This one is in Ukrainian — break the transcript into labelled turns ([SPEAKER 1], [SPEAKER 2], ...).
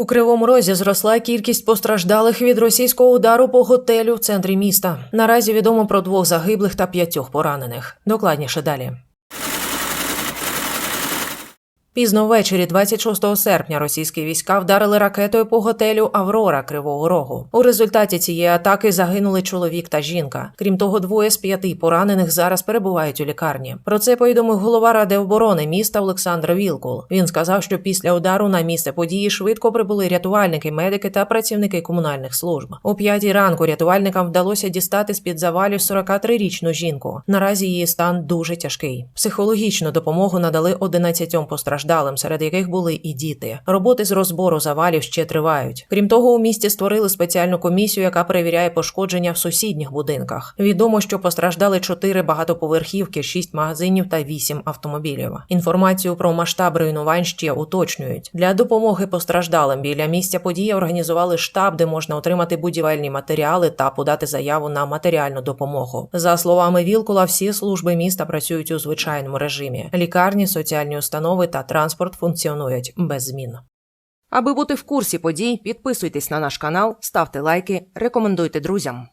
[SPEAKER 1] У кривому розі зросла кількість постраждалих від російського удару по готелю в центрі міста. Наразі відомо про двох загиблих та п'ятьох поранених. Докладніше далі. Пізно ввечері, 26 серпня, російські війська вдарили ракетою по готелю Аврора Кривого Рогу. У результаті цієї атаки загинули чоловік та жінка. Крім того, двоє з п'яти поранених зараз перебувають у лікарні. Про це повідомив голова ради оборони міста Олександр Вілкул. Він сказав, що після удару на місце події швидко прибули рятувальники, медики та працівники комунальних служб. О п'ятій ранку рятувальникам вдалося дістати з під завалів 43-річну жінку. Наразі її стан дуже тяжкий. Психологічну допомогу надали 11 постраждалим, серед яких були і діти. Роботи з розбору завалів ще тривають. Крім того, у місті створили спеціальну комісію, яка перевіряє пошкодження в сусідніх будинках. Відомо, що постраждали 4 багатоповерхівки, 6 магазинів та 8 автомобілів. Інформацію про масштаб руйнувань ще уточнюють. Для допомоги постраждалим біля місця події організували штаб, де можна отримати будівельні матеріали та подати заяву на матеріальну допомогу. За словами Вілкула, всі служби міста працюють у звичайному режимі. Лікарні, соціальні установи та транспорт функціонують без змін. Аби бути в курсі подій, підписуйтесь на наш канал, ставте лайки, рекомендуйте друзям.